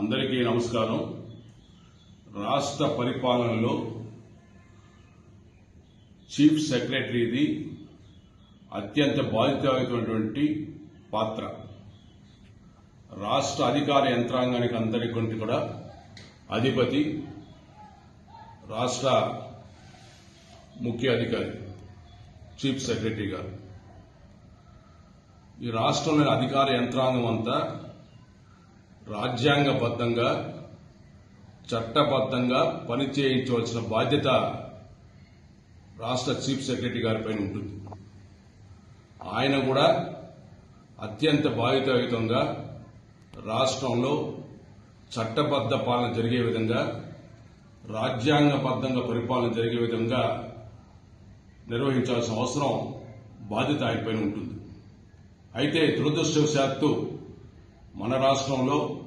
అందరికీ నమస్కారం. రాష్ట్ర పరిపాలనలో చీఫ్ సెక్రటరీది అత్యంత బాధితమైనటువంటి పాత్ర. రాష్ట్ర అధికార యంత్రాంగానికి అందరికంటే కూడా అధిపతి రాష్ట్ర ముఖ్య అధికారి చీఫ్ సెక్రటరీ గారు. ఈ రాష్ట్రంలోని అధికార యంత్రాంగం అంతా రాజ్యాంగబద్ధంగా చట్టబద్ధంగా పనిచేయించవలసిన బాధ్యత రాష్ట్ర చీఫ్ సెక్రటరీ గారిపైన ఉంటుంది. ఆయన కూడా అత్యంత బాధితయుతంగా రాష్ట్రంలో చట్టబద్ధ పాలన జరిగే విధంగా రాజ్యాంగబద్ధంగా పరిపాలన జరిగే విధంగా నిర్వహించాల్సిన అవసరం బాధ్యత ఆయనపైన ఉంటుంది. అయితే దురదృష్టవశాత్తు మన రాష్ట్రంలో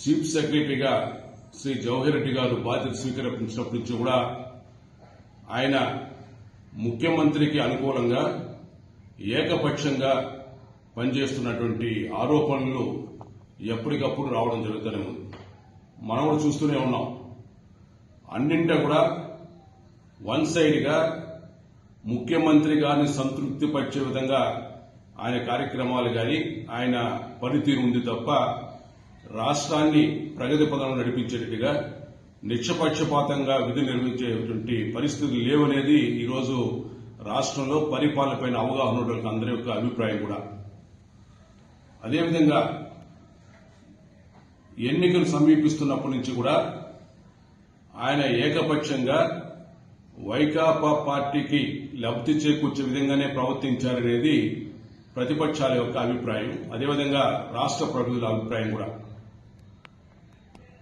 చీఫ్ సెక్రటరీగా శ్రీ జవహర్ రెడ్డి గారు బాధ్యత స్వీకరించినప్పటి నుంచి కూడా ఆయన ముఖ్యమంత్రికి అనుకూలంగా ఏకపక్షంగా పనిచేస్తున్నటువంటి ఆరోపణలు ఎప్పటికప్పుడు రావడం జరుగుతూనే ఉంది. మనం కూడా చూస్తూనే ఉన్నాం. అన్నింటా కూడా వన్ సైడ్గా ముఖ్యమంత్రి గారిని సంతృప్తిపరిచే విధంగా ఆయన కార్యక్రమాలు కానీ ఆయన పనితీరు ఉంది తప్ప రాష్ట్రాన్ని ప్రగతి పదంలో నడిపించేట్టుగా నిక్షపక్షపాతంగా విధి నిర్వహించేటువంటి పరిస్థితులు లేవనేది ఈరోజు రాష్ట్రంలో పరిపాలనపైన అవగాహన ఉన్న అందరి యొక్క అభిప్రాయం కూడా. అదేవిధంగా ఎన్నికలు సమీపిస్తున్నప్పటి నుంచి కూడా ఆయన ఏకపక్షంగా వైకాపా పార్టీకి లబ్ధి చేకూర్చే విధంగానే ప్రవర్తించారనేది ప్రతిపక్షాల యొక్క అభిప్రాయం అదేవిధంగా రాష్ట్ర ప్రభుత్వ అభిప్రాయం కూడా.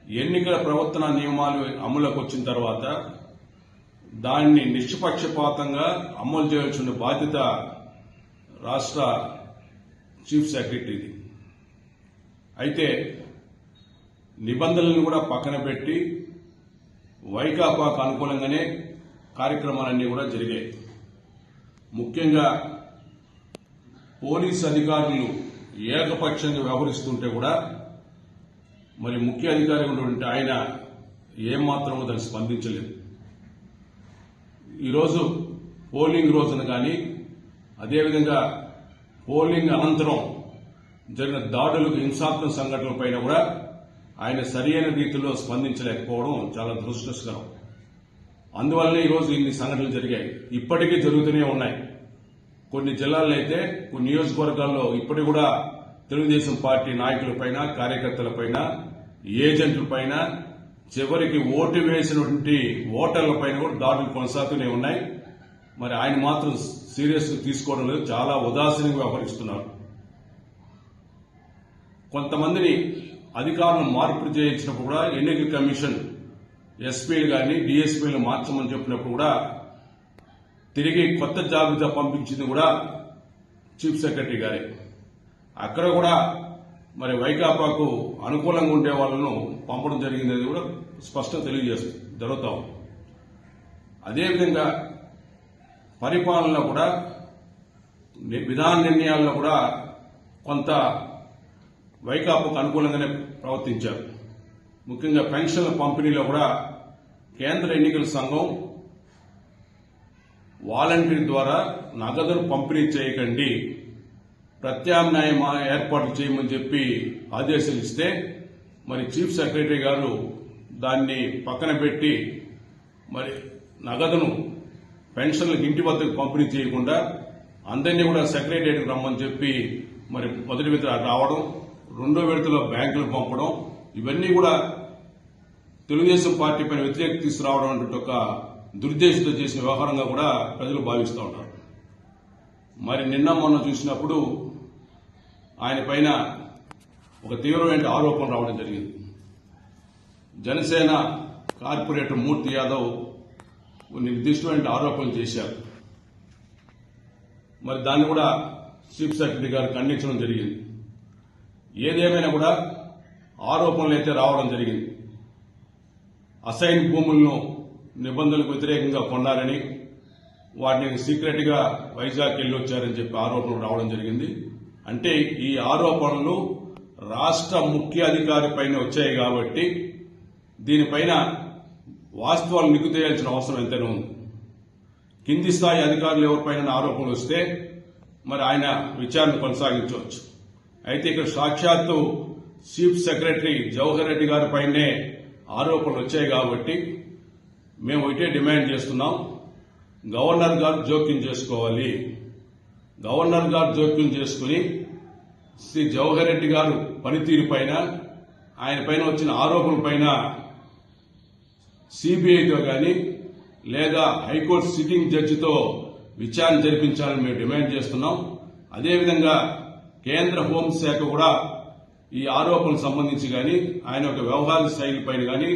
ఎన్నికల ప్రవర్తన నియమాలు అమలులోకి వచ్చిన తర్వాత దాన్ని నిష్పక్షపాతంగా అమలు చేయాల్సిన బాధ్యత రాష్ట్ర చీఫ్ సెక్రటరీది. అయితే నిబంధనలను కూడా పక్కన పెట్టి వైకాపాకు అనుకూలంగానే కార్యక్రమాలన్నీ కూడా జరిగాయి. ముఖ్యంగా పోలీస్ అధికారులు ఏకపక్షంగా వ్యవహరిస్తుంటే కూడా మరి ముఖ్య అధికారి ఉన్నటువంటి ఆయన ఏమాత్రం దానికి స్పందించలేదు. ఈరోజు పోలింగ్ రోజున కానీ అదేవిధంగా పోలింగ్ అనంతరం జరిగిన దాడులకు హింసాత్మక సంఘటనలపైన కూడా ఆయన సరియైన రీతిలో స్పందించలేకపోవడం చాలా దురదృష్టకరం. అందువల్లనే ఈరోజు ఇన్ని సంఘటనలు జరిగాయి. ఇప్పటికీ జరుగుతూనే ఉన్నాయి. కొన్ని జిల్లాల్లో అయితే కొన్ని నియోజకవర్గాల్లో ఇప్పటికి కూడా తెలుగుదేశం పార్టీ నాయకులపైన కార్యకర్తలపైన ఏజెంట్లపైన చివరికి ఓటు వేసినటువంటి ఓటర్లపైన కూడా దాడులు కొనసాగుతూనే ఉన్నాయి. మరి ఆయన మాత్రం సీరియస్గా తీసుకోవడం లేదు చాలా ఉదాసీనంగా వ్యవహరిస్తున్నారు. కొంతమందిని అధికారులను మార్పు చేయించినప్పుడు కూడా ఎన్నికల కమిషన్ ఎస్పీలు కానీ డిఎస్పీలు మార్చమని చెప్పినప్పుడు కూడా తిరిగి కొత్త జాబితా పంపించింది కూడా చీఫ్ సెక్రటరీ గారే. అక్కడ కూడా మరి వైకాపాకు అనుకూలంగా ఉండే వాళ్ళను పంపడం జరిగిందని కూడా స్పష్టం తెలియజేస్తుంది జరుగుతాం ఉంది. అదేవిధంగా పరిపాలనలో కూడా విధాన నిర్ణయాల్లో కూడా కొంత వైకాపాకు అనుకూలంగానే ప్రవర్తించారు. ముఖ్యంగా పెన్షన్ల పంపిణీలో కూడా కేంద్ర ఎన్నికల సంఘం వాలంటీర్ ద్వారా నగదును పంపిణీ చేయకండి. ప్రత్యామ్నాయ ఏర్పాట్లు చేయమని చెప్పి ఆదేశాలు ఇస్తే మరి చీఫ్ సెక్రటరీ గారు దాన్ని పక్కన పెట్టి మరి నగదును పెన్షన్లకు ఇంటి వద్దకు పంపిణీ చేయకుండా అందరినీ కూడా సెక్రటరియట్కి రమ్మని చెప్పి మరి మొదటి విడత రావడం రెండో విడతలో బ్యాంకులకు పంపడం ఇవన్నీ కూడా తెలుగుదేశం పార్టీ పైన వ్యతిరేక తీసుకురావడం అంటే ఒక దుర్దేశంతో చేసిన వ్యవహారంగా కూడా ప్రజలు భావిస్తూ ఉన్నారు. మరి నిన్న మొన్న చూసినప్పుడు ఆయన పైన ఒక తీవ్రమైన ఆరోపణ రావడం జరిగింది. జనసేన కార్పొరేటర్ మూర్తి యాదవ్ నిర్దిష్టమైన ఆరోపణలు చేశారు. మరి దాన్ని కూడా చీఫ్ సెక్రటరీ గారు ఖండించడం జరిగింది. ఏదేమైనా కూడా ఆరోపణలు అయితే రావడం జరిగింది. అసైన్ భూములను నిబంధనలకు వ్యతిరేకంగా కొన్నారని వాటిని సీక్రెట్గా వైజాగ్ వెళ్ళి వచ్చారని చెప్పి ఆరోపణలు రావడం జరిగింది. అంటే ఈ ఆరోపణలు రాష్ట్ర ముఖ్య అధికారి పైన వచ్చాయి కాబట్టి దీనిపైన వాస్తవాలు నిగ్గుతేయాల్సిన అవసరం ఎంతైనా ఉంది. కింది స్థాయి అధికారులు ఎవరిపైన ఆరోపణలు వస్తే మరి ఆయన విచారణ కొనసాగించవచ్చు. అయితే ఇక్కడ సాక్షాత్తు చీఫ్ సెక్రటరీ జవహర్ రెడ్డి గారి పైనే ఆరోపణలు వచ్చాయి కాబట్టి మేము ఒకటే డిమాండ్ చేస్తున్నాం. గవర్నర్ గారు జోక్యం చేసుకోవాలి. గవర్నర్ గారు జోక్యం చేసుకుని శ్రీ జవహర్ రెడ్డి గారు పనితీరు పైన ఆయన పైన వచ్చిన ఆరోపణల పైన సిబిఐతో కానీ లేదా హైకోర్టు సిట్టింగ్ జడ్జితో విచారణ జరిపించాలని మేము డిమాండ్ చేస్తున్నాం. అదేవిధంగా కేంద్ర హోంశాఖ కూడా ఈ ఆరోపణలకు సంబంధించి కానీ ఆయన యొక్క వ్యవహార శైలి పైన కానీ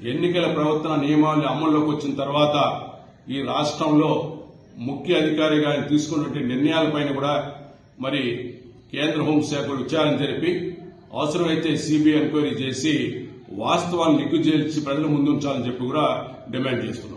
ఎన్నికల ప్రవర్తన నియమాలు అమల్లోకి వచ్చిన తర్వాత ఈ రాష్ట్రంలో ముఖ్య అధికారిగా ఆయన తీసుకున్నటువంటి నిర్ణయాలపైన కూడా మరి కేంద్ర హోంశాఖ విచారణ జరిపి అవసరమైతే సిబిఐ ఎంక్వైరీ చేసి వాస్తవాలను నిగ్గుజేల్చి ప్రజల ముందుంచాలని చెప్పి కూడా డిమాండ్ చేస్తున్నారు.